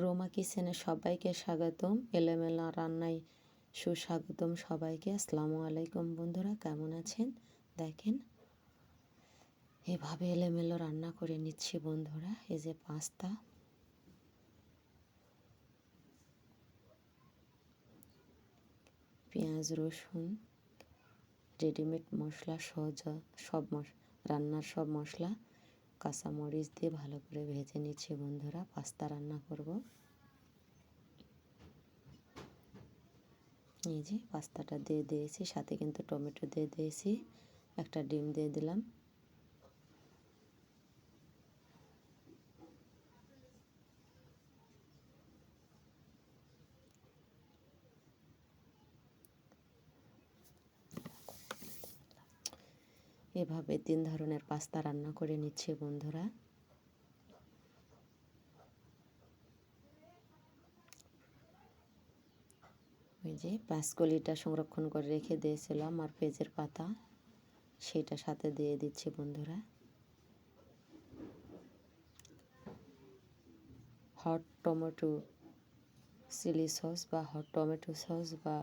রোমা কিচেনে সবাইকে স্বাগতম, এলোমেলা রান্নায় সুস্বাগতম সবাইকে। আসসালামু আলাইকুম বন্ধুরা, কেমন আছেন? দেখেন, এভাবে এলোমেলো রান্না করে নিচ্ছি বন্ধুরা, এই যে পাস্তা। পেঁয়াজ, রসুন, রেডিমেড মশলা সহজ সব রান্নার সব মশলা কাঁচামরিচ দিয়ে ভালো করে ভেজে নিচ্ছি বন্ধুরা। পাস্তা রান্না করব। এই যে পাস্তাটা দিয়ে দিয়েছি, সাথে কিন্তু টমেটো দিয়ে দিয়েছি, একটা ডিম দিয়ে দিলাম। এভাবে তিন ধরনের পাস্তা রান্না করে নিচ্ছি বন্ধুরা। ওই যে পাঁচকলিটা সংরক্ষণ করে রেখে দিয়েছিলাম আর পেঁয়াজের পাতা, সেটা সাথে দিয়ে দিচ্ছি বন্ধুরা। হট টমেটো চিলি সস বা হট টমেটো সস বা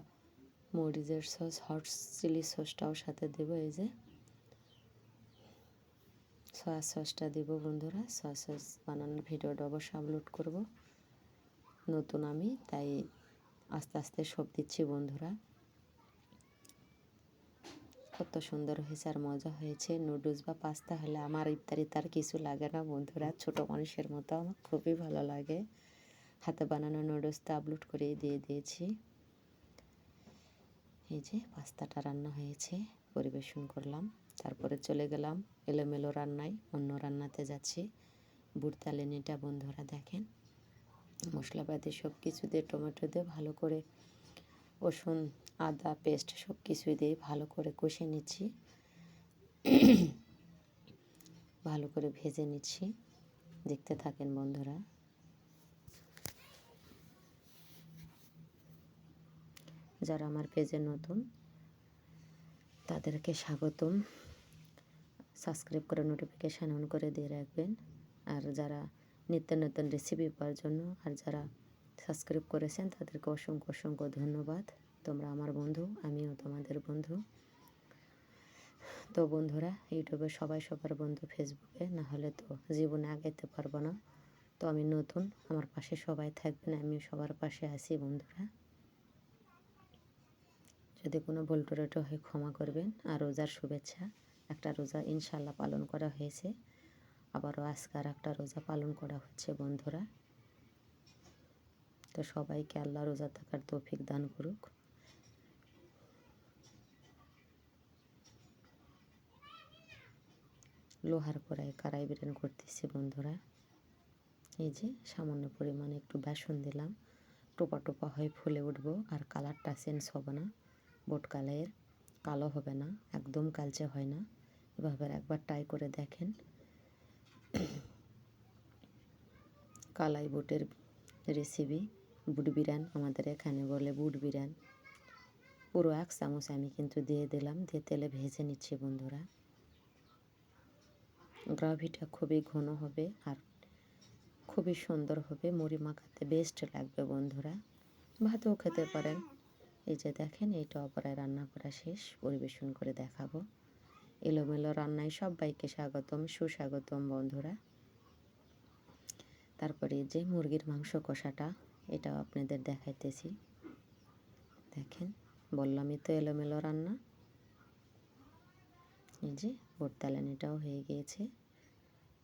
মরিচের সস, হট চিলি সসটাও সাথে দেবো এই যে। সয়া সসটা দেবো বন্ধুরা। সয়া সস বানানোর ভিডিওটা অবশ্যই আপলোড করব। নতুন আমি, তাই আস্তে আস্তে সব দিচ্ছি বন্ধুরা। কত সুন্দর হয়েছে আর মজা হয়েছে। নুডলস বা পাস্তা হলে আমার ইত্যাদি তার কিছু লাগে না বন্ধুরা। ছোট মানুষের মতো আমার খুবই ভালো লাগে। হাতে বানানো নুডলসটা আপলোড করে দিয়ে দিয়েছি। এই যে পাস্তাটা রান্না হয়েছে, পরিবেশন করলাম। তারপরে চলে গেলাম এলোমেলো রান্নায়, অন্য রান্নাতে যাচ্ছি। বুড়তালেনিটা বন্ধুরা দেখেন। মশলাপাতি সব কিছু দিয়ে, টমেটো দিয়ে ভালো করে রসুন, আদা, পেস্ট সব কিছুই দিয়ে ভালো করে কষে নিচ্ছি। ভালো করে ভেজে নিচ্ছি। দেখতে থাকেন বন্ধুরা। যারা আমার পেজে নতুন তাদেরকে স্বাগতম। সাবস্ক্রাইব করে নোটিফিকেশান অন করে দিয়ে রাখবেন। আর যারা নিত্য নতুন রেসিপি পাওয়ার জন্য আর যারা সাবস্ক্রাইব করেছেন, তাদেরকে অসংখ্য অসংখ্য ধন্যবাদ। তোমরা আমার বন্ধু, আমিও তোমাদের বন্ধু। তো বন্ধুরা, ইউটিউবে সবাই সবার বন্ধু ফেসবুকে না হলে তো জীবনে আগাইতে পারব না। তো আমি নতুন, আমার পাশে সবাই থাকবেন, আমিও সবার পাশে আছি বন্ধুরা। যদি কোনো ভুল টুরেটো হয়ে, ক্ষমা করবেন। আর রোজার শুভেচ্ছা, একটা রোজা ইনশাল্লাহ পালন করা হয়েছে। আবারও আজকে আর একটা রোজা পালন করা হচ্ছে, বন্ধুরা। তো সবাইকে আল্লাহ রোজা থাকার তৌফিক দান করুক। লোহার কড়াই কারাই বিরান করতেছি, বন্ধুরা। এই যে সামান্য পরিমাণে একটু বেসন দিলাম। টোপা টোপা হয়ে ফুলে উঠবো, আর কালারটা চেঞ্জ হবে না। বোট কালারের কালো হবে না, একদম কালচে হয় না। এভাবে একবার ট্রাই করে দেখেন। কালাই বুটের রেসিপি বুট বিরান আমাদের এখানে বলে বুট বিরান পুরো এক চামচ আমি কিন্তু দিয়ে দিলাম, দিয়ে তেলে ভেজে নিচ্ছি বন্ধুরা। গ্রাভিটা খুবই ঘন হবে আর খুবই সুন্দর হবে, মুড়ি মাখাতে বেস্ট লাগবে বন্ধুরা। ভাতেও খেতে পারেন। এই যে দেখেন এইটা অপরায় রান্না করা শেষ, পরিবেশন করে দেখাবো। এলোমেলো রান্নায় সবাইকে স্বাগতম, সুস্বাগতম বন্ধুরা। তারপরে যে মুরগির মাংস কষাটা, এটাও আপনাদের দেখাইতেছি। দেখেন, বললামই তো এলোমেলো রান্না। এই যে বোরতালানিটাও হয়ে গিয়েছে।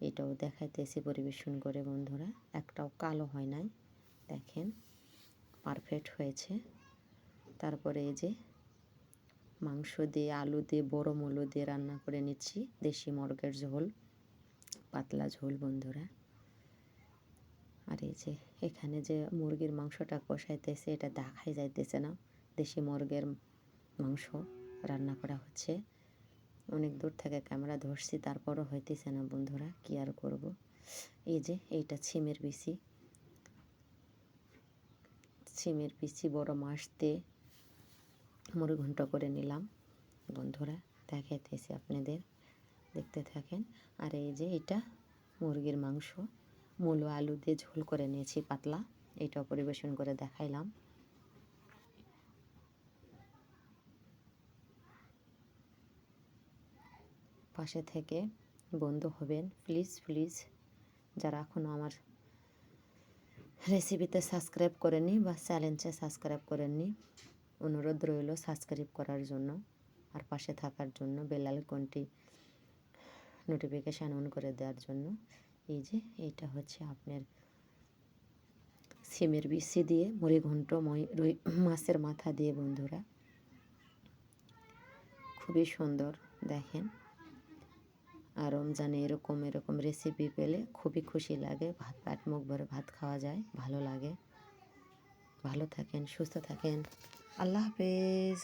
এটাও দেখাইতেছি পরিবেশন করে বন্ধুরা। একটাও কালো হয় নাই। দেখেন, পারফেক্ট হয়েছে। তারপরে এই যে মাংস দিয়ে, আলু দিয়ে, বড় মূলো দিয়ে রান্না করে নিচ্ছি। দেশি মর্গের ঝোল, পাতলা ঝোল, বন্ধুরা। আর এই যে এখানে যে মুরগির মাংসটা কষাইতেছে, এটা দেখাই যাইতেছে না। দেশি মুরগের মাংস রান্না করা হচ্ছে। অনেক দূর থেকে ক্যামেরা ধরছি, তারপরও হইতেছে না, বন্ধুরা। কী আর করব? এই যে এইটা ছিমের বিচি। ছিমের বিচি বড় দিয়ে মুড়ি ঘন্ট করে নিলাম। বন্ধুরা দেখাইতেছি আপনাদের। দেখতে থাকেন। আর এই যে এটা মুরগির মাংস। মূলো আলু দিয়ে ঝোল করে নিয়েছি পাতলা। এটাও পরিবেশন করে দেখাইলাম। পাশে থেকে বন্ধু হবেন। প্লিজ প্লিজ, যারা এখনও আমার রেসিপিতে সাবস্ক্রাইব করেননি বা চ্যালেঞ্জে সাবস্ক্রাইব করেননি অনুরোধ রইল সাবস্ক্রাইব করার জন্য আর পাশে থাকার জন্য বেলাল কোনটি নোটিফিকেশান অন করে দেওয়ার জন্য। এই যে, এইটা হচ্ছে আপনার সিমের বিচি দিয়ে মুড়ি ঘন্ট রুই মাছের মাথা দিয়ে বন্ধুরা। খুবই সুন্দর, দেখেন। আর রমজানে এরকম এরকম রেসিপি পেলে খুবই খুশি লাগে। ভাত পাট মুখ ভরে ভাত খাওয়া যায়, ভালো লাগে। ভালো থাকেন, সুস্থ থাকেন। আল্লাহ হাফেজ।